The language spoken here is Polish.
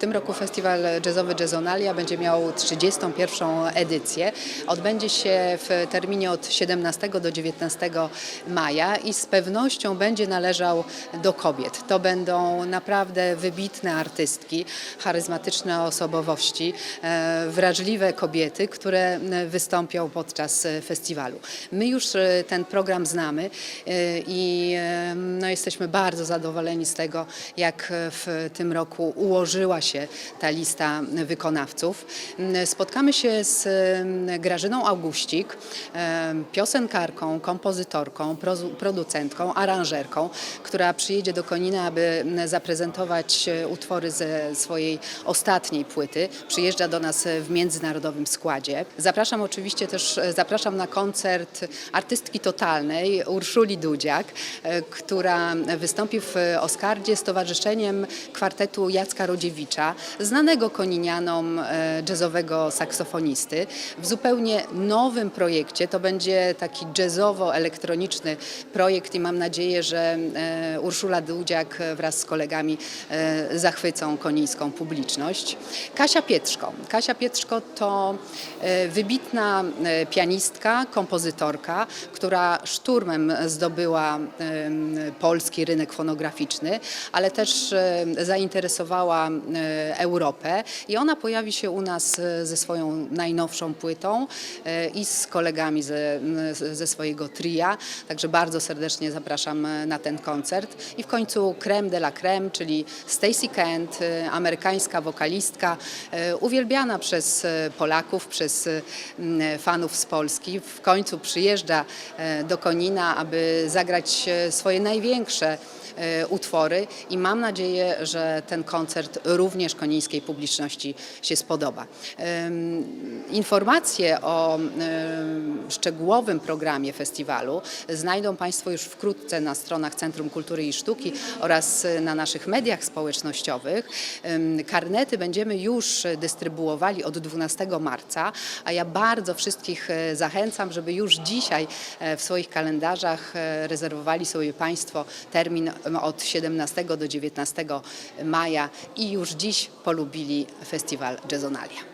tym roku festiwal jazzowy Jazzonalia będzie miał 31. edycję. Odbędzie się w terminie od 17 do 19 maja i z pewnością będzie należał do kobiet. To będą naprawdę wybitne artystki, charyzmatyczne osobowości, e, wrażliwe kobiety, które wystąpią podczas festiwalu. My już e, ten program znamy e, i no, jesteśmy bardzo zadowoleni z tego, jak w tym roku ułożyła się ta lista wykonawców. M, Spotkamy się z em, Grażyną Auguścik, em, piosenkarką, kompozytorką, producentką, aranżerką, która przyjedzie do Konina, aby m, zaprezentować e, utwory ze swojej ostatniej płyty. Przyjeżdża do nas w międzynarodowym składzie. Zapraszam oczywiście też, e, zapraszam na koncert artystki totalnej Urszuli Dudziak, e, która wystąpi w Oskardzie z towarzyszeniem kwartetu Jacka Rodziewicza, znanego koninianom e, jazzowego saksofonisty, w zupełnie nowym projekcie. To będzie taki jazzowo-elektroniczny projekt i mam nadzieję, że e, Urszula Dudziak wraz z kolegami e, zachwycą konińską publiczność. Kasia Pietrzko. Kasia Pietrzko to wybitna pianistka, kompozytorka, która szturmem zdobyła polski rynek fonograficzny, ale też zainteresowała Europę. I ona pojawi się u nas e, ze swoją najnowszą płytą e, i z kolegami ze, ze swojego tria, także bardzo serdecznie zapraszam e, na ten koncert. I w końcu creme de la creme, czyli Stacey Kent, e, amerykańska wokalistka, e, uwielbiana przez e, Polaków, przez e, fanów z Polski. W końcu przyjeżdża e, do Konina, aby zagrać e, swoje największe e, utwory i mam nadzieję, że ten koncert również konińskiej publiczności się spodoba. Informacje o szczegółowym programie festiwalu znajdą Państwo już wkrótce na stronach Centrum Kultury i Sztuki oraz e, na naszych mediach społecznościowych. Karnety będziemy już dystrybuowali od 12 marca, a ja bardzo wszystkich e, zachęcam, żeby już dzisiaj e, w swoich kalendarzach e, rezerwowali sobie Państwo termin od 17 do 19 maja i już dziś polubili festiwal Jazzonalia.